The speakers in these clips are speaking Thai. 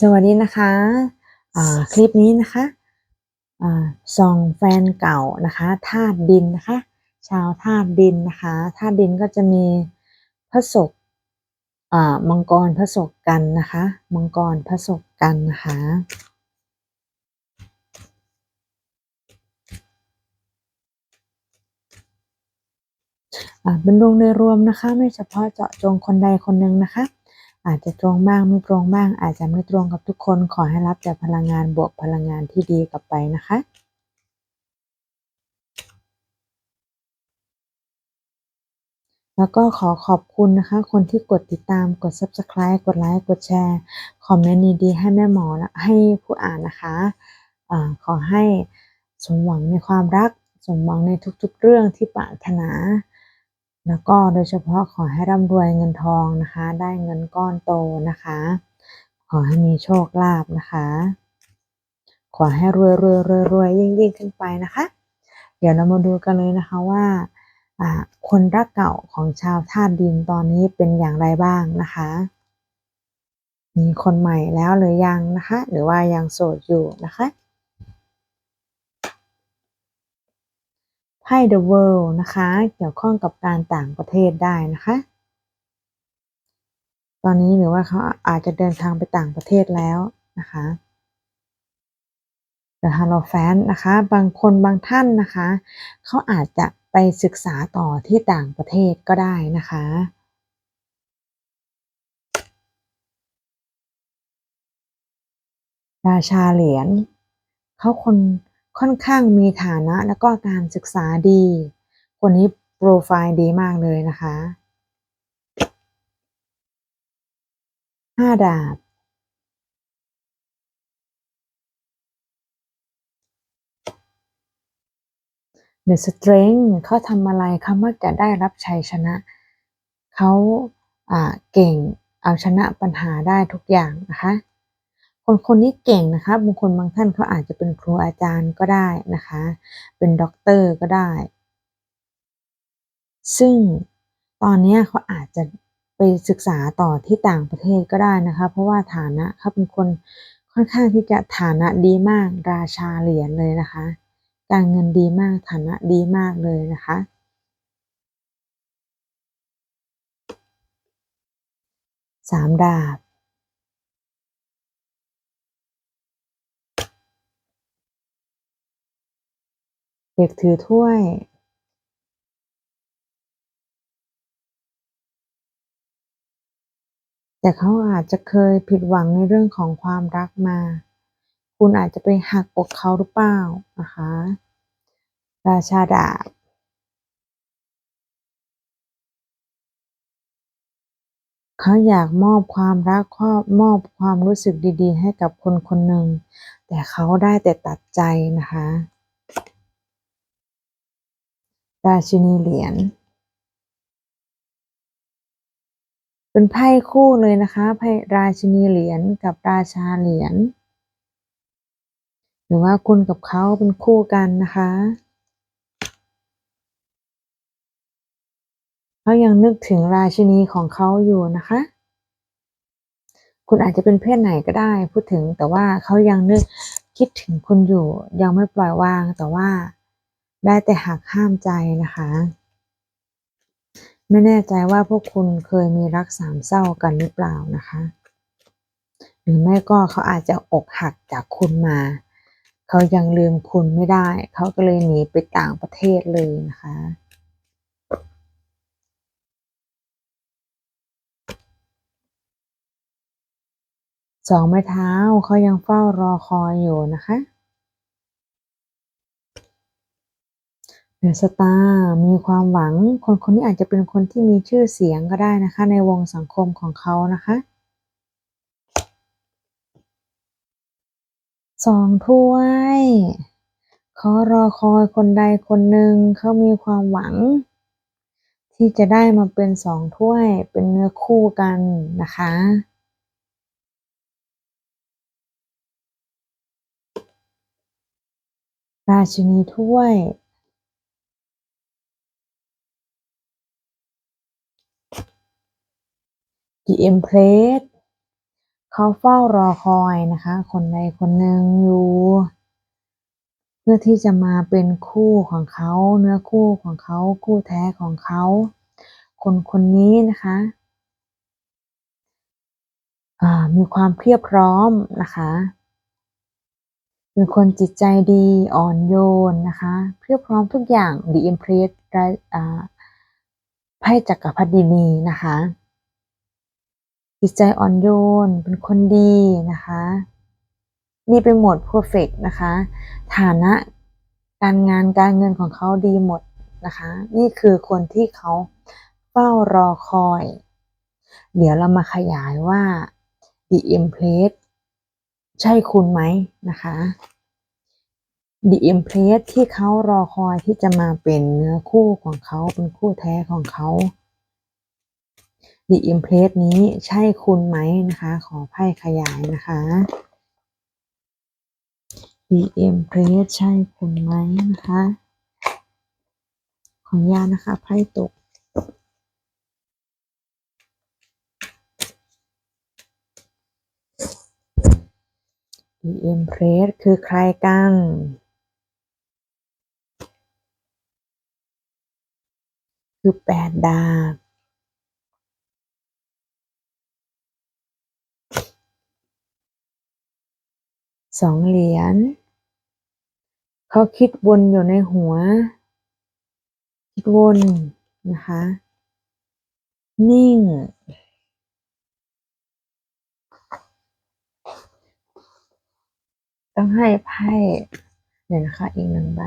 สวัสดีนะคะคลิปนี้นะคะอ่าส่องแฟนเก่านะคะธาตุดินนะคะ ชาวธาตุดินนะคะธาตุดินก็จะมีพระศกมังกรพระศกกันนะคะมังกรพระศกกันนะคะอ่าเป็นดวงโดยรวมนะคะ ไม่เฉพาะเจาะจงคนใดคนหนึ่งนะคะ อาจจะตรงบ้างไม่ตรงบ้าง อาจจะไม่ตรงกับทุกคน ขอให้รับแต่พลังงานบวกพลังงานที่ดีกลับไปนะคะแล้วก็ขอขอบคุณนะคะ คนที่กดติดตามกด subscribe กดไลค์กดแชร์ คอมเมนต์ดีๆให้แม่หมอและให้ผู้อ่านนะคะอาขอให้สมหวังในความรัก สมหวังในทุกๆเรื่องที่ปรารถนา แล้วก็โดยเฉพาะขอให้ร่ำรวยเงินทองนะคะ ได้เงินก้อนโตนะคะ ขอให้มีโชคลาภนะคะ ขอให้รวยรวยรวยรวยยิ่งยิ่งขึ้นไปนะคะ เดี๋ยวเรามาดูกันเลยนะคะว่าคนรักเก่าของชาวธาตุดินตอนนี้เป็นอย่างไรบ้างนะคะ มีคนใหม่แล้วหรือยังนะคะ หรือว่ายังโสดอยู่นะคะ ไพ่ The World นะคะ เกี่ยวข้องกับการต่างประเทศได้นะคะ ตอนนี้หรือว่าเขาอาจจะเดินทางไปต่างประเทศแล้วนะคะ The h a l o f a n นะคะ บางคนบางท่านนะคะ เขาอาจจะไปศึกษาต่อที่ต่างประเทศก็ได้นะคะราชาเหรียญเขาคน ค่อนข้างมีฐานะแล้วก็การศึกษาดี คนนี้โปรไฟล์ดีมากเลยนะคะห้าดาบ The Strength เขาทำอะไรเขามักจะได้รับชัยชนะ เขาเก่งเอาชนะปัญหาได้ทุกอย่างนะคะ คนคนนี้เก่งนะคะบางคนบางท่านเขาอาจจะเป็นครูอาจารย์ก็ได้นะคะ เป็นด็อกเตอร์ก็ได้ ซึ่งตอนนี้เขาอาจจะไปศึกษาต่อที่ต่างประเทศก็ได้นะคะ เพราะว่าฐานะเขาเป็นคนค่อนข้างที่จะฐานะดีมากราชาเหรียญเลยนะคะ การเงินดีมากฐานะดีมากเลยนะคะสามดาบ เด็กถือถ้วยแต่เขาอาจจะเคยผิดหวังในเรื่องของความรักมา คุณอาจจะไปหักอกเขาหรือเปล่านะคะ ราชาดาบ เขาอยากมอบความรักมอบความรู้สึกดีๆ ให้กับคนคนหนึ่ง แต่เขาได้แต่ตัดใจนะคะ ราชินีเหรียญเป็นไพ่คู่เลยนะคะไพ่ราชินีเหรียญกับราชาเหรียญหรือว่าคุณกับเขาเป็นคู่กันนะคะเขายังนึกถึงราชินีของเขาอยู่นะคะ คุณอาจจะเป็นเพศไหนก็ได้พูดถึงแต่ว่าเขายังนึกคิดถึงคุณอยู่ ยังไม่ปล่อยวางแต่ว่า ได้แต่หักห้ามใจนะคะ ไม่แน่ใจว่าพวกคุณเคยมีรักสามเศร้ากันหรือเปล่านะคะ หรือไม่ก็เขาอาจจะอกหักจากคุณมา เขายังลืมคุณไม่ได้ เขาก็เลยหนีไปต่างประเทศเลยนะคะสองไม้เท้าเขายังเฝ้ารอคอยอยู่นะคะ เดอะสตาร์มีความหวัง คนคนนี้อาจจะเป็นคนที่มีชื่อเสียงก็ได้นะคะ ในวงสังคมของเขานะคะสองถ้วยเขารอคอยคนใดคนหนึ่งเขามีความหวัง ที่จะได้มาเป็นสองถ้วยเป็นเนื้อคู่กันนะคะราชินีถ้วย The Empress เขาเฝ้ารอคอยนะคะ คนใดคนหนึ่งอยู่ เพื่อที่จะมาเป็นคู่ของเขา เนื้อคู่ของเขา คู่แท้ของเขา คนคนนี้นะคะมีความเพียบพร้อมนะคะเป็นคนจิตใจดีอ่อนโยนนะคะ เพียบพร้อมทุกอย่าง The Empress ไพ่จักรพรรดินีนะคะ จิตใจอ่อนโยน เป็นคนดีนะคะดีไปหมดเพอร์เฟกนะคะ ฐานะการงานการเงินของเขาดีหมดนะคะ นี่คือคนที่เขาเฝ้ารอคอย เดี๋ยวเรามาขยายว่า The Empress ใช่คุณไหมนะคะ The Empress ที่เขารอคอยที่จะมาเป็นเนื้อคู่ของเขาเป็นคู่แท้ของเขา The Empress นี้ใช่คุณไหมนะคะ ขอไพ่ขยายนะคะ The Empress ใช่คุณไหมนะคะ ขออนุญานะคะไพ่ตก The Empress คือใครกัน คือแปดดาบ สองเหรียญเขาคิดวนอยู่ในหัว คิดวนนะคะ นิ่ง ต้องให้ไพ่เดี๋ยวนะคะ อีกหนึ่งใบ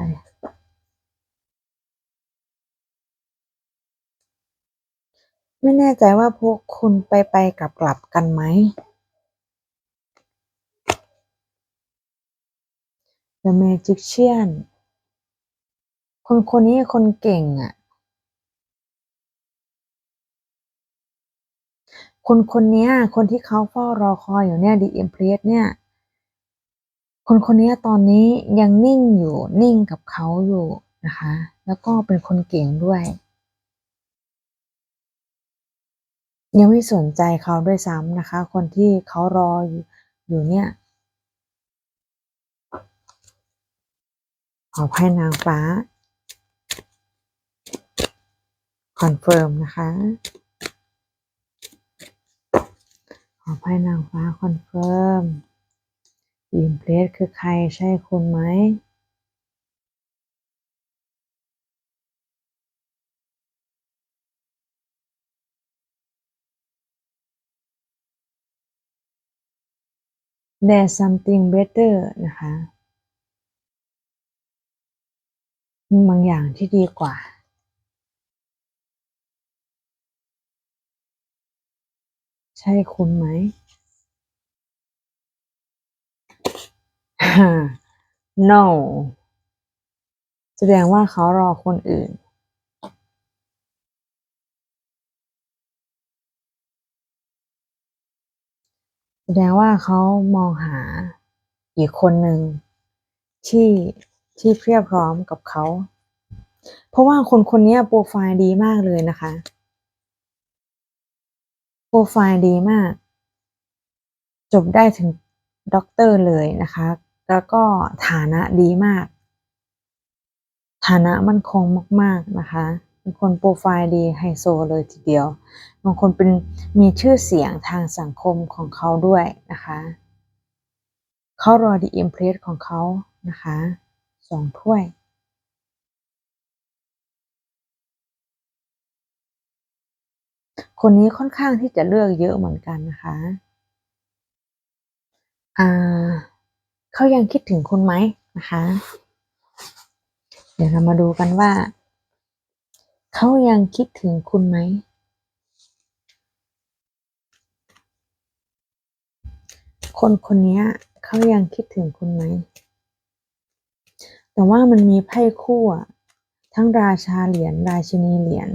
ไม่แน่ใจว่าพวกคุณไปไปกลับกลับกันไหม The Magician คนคนนี้คนเก่งอะ่ะ คนคนนี้คนที่เขาเฝ้ารอคอยอยู่เนี่ย The Empress เนี่ย คนคนนี้ตอนนี้ยังนิ่งอยู่นิ่งกับเขาอยู่นะคะ แล้วก็เป็นคนเก่งด้วย ยังไม่สนใจเขาด้วยซ้ำนะคะ คนที่เขารออยู่เนี่ย ขอให้นางฟ้า คอนเฟิร์มนะคะขอให้นางฟ้าคอนเฟิร์มอิมเพรสคือใครใช่คุณไหม There's something better นะคะ บางอย่างที่ดีกว่าใช่คุณไหม no แสดงว่าเขารอคนอื่น แสดงว่าเขามองหาอีกคนหนึ่งที่ ที่เพียบพร้อมกับเขา เพราะว่าคนคนนี้โปรไฟล์ดีมากเลยนะคะ โปรไฟล์ดีมาก จบได้ถึงด็อกเตอร์เลยนะคะ แล้วก็ฐานะดีมาก ฐานะมั่นคงมาก ๆนะคะเป็นคนโปรไฟล์ดีไฮโซเลยทีเดียว บางคนเป็นมีชื่อเสียงทางสังคมของเขาด้วยนะคะ เขารอดีอิมเพรสของเขานะคะ สองถ้วยคนนี้ค่อนข้างที่จะเลือกเยอะเหมือนกันนะคะ อ่า เขายังคิดถึงคุณไหมนะคะ เดี๋ยวเรามาดูกันว่า เขายังคิดถึงคุณไหม คนคนนี้เขายังคิดถึงคุณไหม แต่ว่ามันมีไพ่คู่ทั้งราชาเหรียญราชินีเหรียญ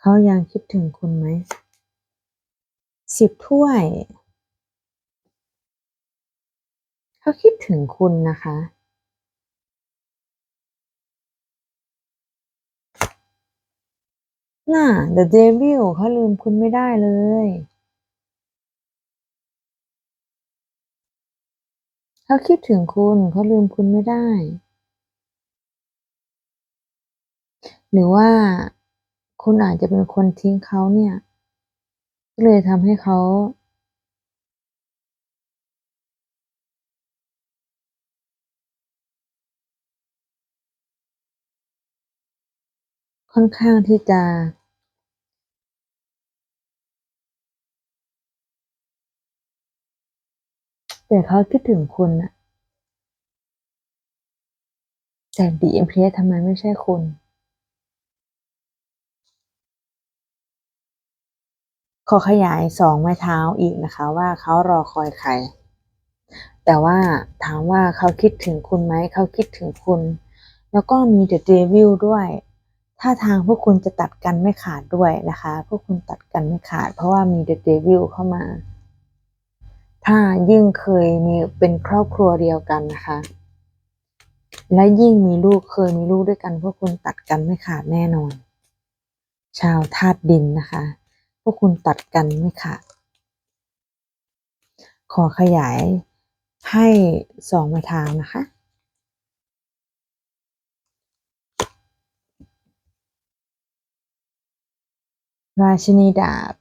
เขายังคิดถึงคุณไหมสิบถ้วย เขาคิดถึงคุณนะคะ น่ะ The Devil เขาลืมคุณไม่ได้เลย เขาคิดถึงคุณเขาลืมคุณไม่ได้ หรือว่าคุณอาจจะเป็นคนทิ้งเขาเนี่ยก็เลยทำให้เขาค่อนข้างที่จะ แต่เขาคิดถึงคุณนะแต่ The Empress ทำไมไม่ใช่คุณขอขยายสองไม้เท้าอีกนะคะว่าเขารอคอยใคร แต่ว่าถามว่าเขาคิดถึงคุณไหม เขาคิดถึงคุณ แล้วก็มี The Devil ด้วยท่าทางพวกคุณจะตัดกันไม่ขาดด้วยนะคะ พวกคุณตัดกันไม่ขาด เพราะว่ามี The Devil เข้ามา ถ้ายิ่งเคยมีเป็นครอบครัวเดียวกันนะคะ และยิ่งมีลูกเคยมีลูกด้วยกัน พวกคุณตัดกันไม่ขาดแน่นอน ชาวธาตุดินนะคะ พวกคุณตัดกันไม่ขาดขอขยายให้สองม้เท้านะคะ ราชินีดาบ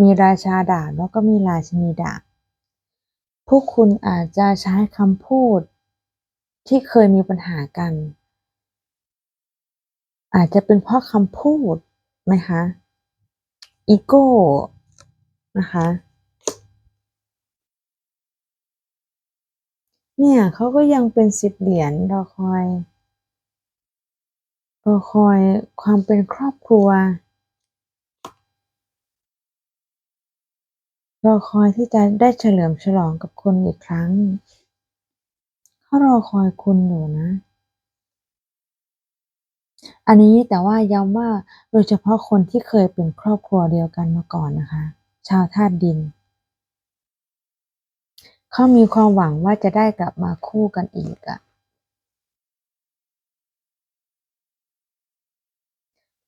มีราชาดาบแล้วก็มีราชินีดาบ พวกคุณอาจจะใช้คำพูดที่เคยมีปัญหากัน อาจจะเป็นเพราะคำพูดไหมคะอีโก้นะคะเนี่ยเขาก็ยังเป็นสิบเหรียญรอคอยรอคอยความเป็นครอบครัว รอคอยที่จะได้เฉลิมฉลองกับคุณอีกครั้ง เขารอคอยคุณอยู่นะ อันนี้แต่ว่าย้ำว่าโดยเฉพาะคนที่เคยเป็นครอบครัวเดียวกันมาก่อนนะคะ ชาวธาตุดิน เขามีความหวังว่าจะได้กลับมาคู่กันอีกอะ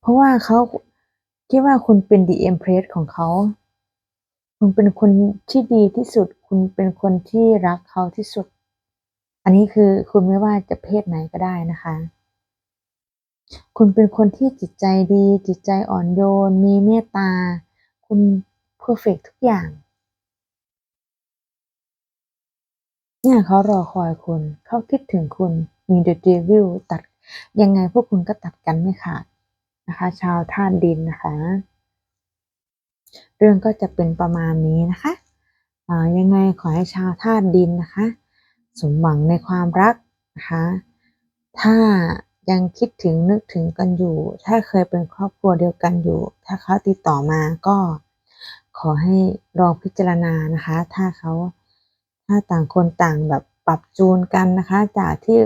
เพราะว่าเขาคิดว่าคุณเป็น The Empress ของเขา คุณเป็นคนที่ดีที่สุด คุณเป็นคนที่รักเขาที่สุด อันนี้คือคุณไม่ว่าจะเพศไหนก็ได้นะคะ คุณเป็นคนที่จิตใจดี จิตใจอ่อนโยน มีเมตตา คุณเพอร์เฟกทุกอย่าง เนี่ยเขารอคอยคุณ เขาคิดถึงคุณ มี The Devil ตัด ยังไงพวกคุณก็ตัดกันไม่ขาดนะคะ ชาวธาตุดินนะคะ เรื่องก็จะเป็นประมาณนี้นะคะยังไงขอให้ชาวธาตุดินนะคะ สมหวังในความรักนะคะ ถ้ายังคิดถึงนึกถึงกันอยู่ ถ้าเคยเป็นครอบครัวเดียวกันอยู่ ถ้าเขาติดต่อมาก็ ขอให้ลองพิจารณานะคะ ถ้าเขาถ้าต่างคนต่างแบบปรับจูนกันนะคะ จากที่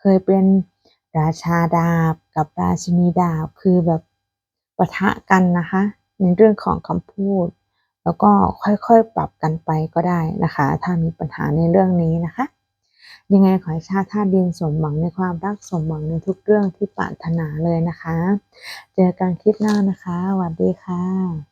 เคยเป็นราชาดาบกับราชินีดาบคือแบบปะทะกันนะคะ ในเรื่องของคำพูด แล้วก็ค่อยๆปรับกันไปก็ได้นะคะ ถ้ามีปัญหาในเรื่องนี้นะคะ ยังไงขอให้ชาติธาตุดินสมหวังในความรักสมหวังในทุกเรื่องที่ปรารถนาเลยนะคะ เจอกันคลิปหน้านะคะสวัสดีค่ะ